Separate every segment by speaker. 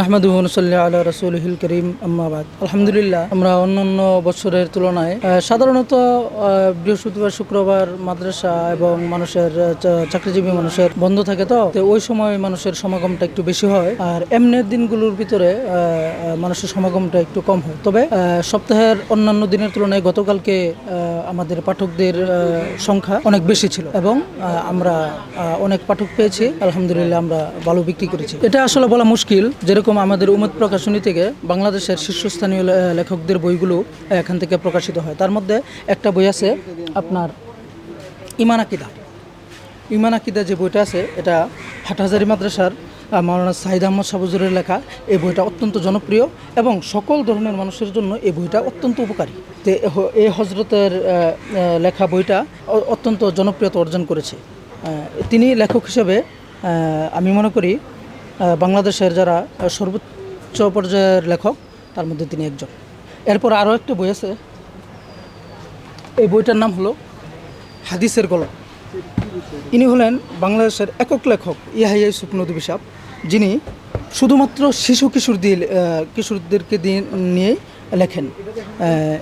Speaker 1: নাহমাদুহনসল্লা আল্লাহ রসুলহিল করিম আম্মাবাদ আলহামদুলিল্লাহ, আমরা অন্যান্য বছরের তুলনায় সাধারণত বৃহস্পতিবার, শুক্রবার মাদ্রাসা এবং মানুষের চাকরিজীবী মানুষের বন্ধ থাকে তো ওই সময় মানুষের সমাগমটা একটু বেশি হয়, আর এমনের দিনগুলোর ভিতরে মানুষের সমাগমটা একটু কম হয়। তবে সপ্তাহের অন্যান্য দিনের তুলনায় গতকালকে আমাদের পাঠকদের সংখ্যা অনেক বেশি ছিল এবং আমরা অনেক পাঠক পেয়েছি, আলহামদুলিল্লাহ আমরা ভালো বিক্রি করেছি। এটা আসলে বলা মুশকিল, যেরকম আমাদের উমেদ প্রকাশনী থেকে বাংলাদেশের শীর্ষস্থানীয় লেখকদের বইগুলো এখান থেকে প্রকাশিত হয়। তার মধ্যে একটা বই আছে আপনার ইমান আকিদা। ইমান আকিদা যে বইটা আছে, এটা হাটহাজারি মাদ্রাসার মাওলানা সাহিদ আহমদ সাবুজুরের লেখা। এই বইটা অত্যন্ত জনপ্রিয় এবং সকল ধরনের মানুষের জন্য এই বইটা অত্যন্ত উপকারী। তো এই হজরতের লেখা বইটা অত্যন্ত জনপ্রিয়তা অর্জন করেছে। তিনি লেখক হিসেবে আমি মনে করি বাংলাদেশের যারা সর্বোচ্চ পর্যায়ের লেখক, তার মধ্যে তিনি একজন। এরপর আরও একটা বই আছে। এই বইটার নাম হলো হাদিসের গল্প। ইনি হলেন বাংলাদেশের একক লেখক ইয়াহিয়া ইউসুফ নদী সাহ যিনি শুধুমাত্র শিশু কিশোর দিয়ে কিশোরদেরকে দিয়ে নিয়ে লেখেন।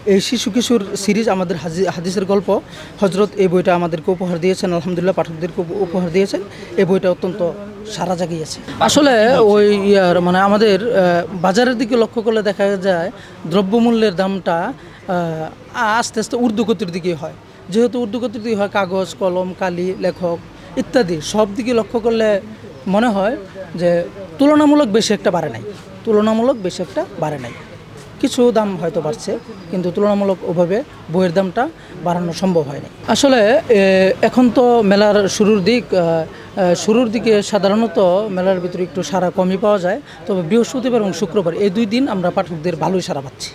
Speaker 1: এই শিশু কিশোর সিরিজ আমাদের হাজি- হাদিসের গল্প। হজরত এই বইটা আমাদেরকে উপহার দিয়েছেন, আলহামদুলিল্লাহ পাঠকদেরকে উপহার দিয়েছেন। এই বইটা অত্যন্ত সারা জাগিয়েছে আসলে ওই ইয়ার মানে আমাদের বাজারের দিকে লক্ষ্য করলে দেখা যায় দ্রব্যমূল্যের দামটা আস্তে আস্তে ঊর্ধ্বগতির দিকে হয়। যেহেতু ঊর্ধ্বগতির দিকে হয় কাগজ, কলম, কালি, লেখক ইত্যাদি, সব দিকে লক্ষ্য করলে মনে হয় যে তুলনামূলক বেশি একটা বাড়ে নাই। তুলনামূলক বেশি একটা বাড়ে নাই। কিছু দাম হয়তো বাড়ছে, কিন্তু তুলনামূলকভাবে বইয়ের দামটা বাড়ানো সম্ভব হয়নি। আসলে এখন তো মেলার শুরুর দিক শুরুর দিকে সাধারণত মেলার ভিতরে একটু সারা কমই পাওয়া যায়, তবে বৃহস্পতিবার এবং শুক্রবার এই দুই দিন আমরা পাঠকদের ভালোই সারা পাচ্ছি।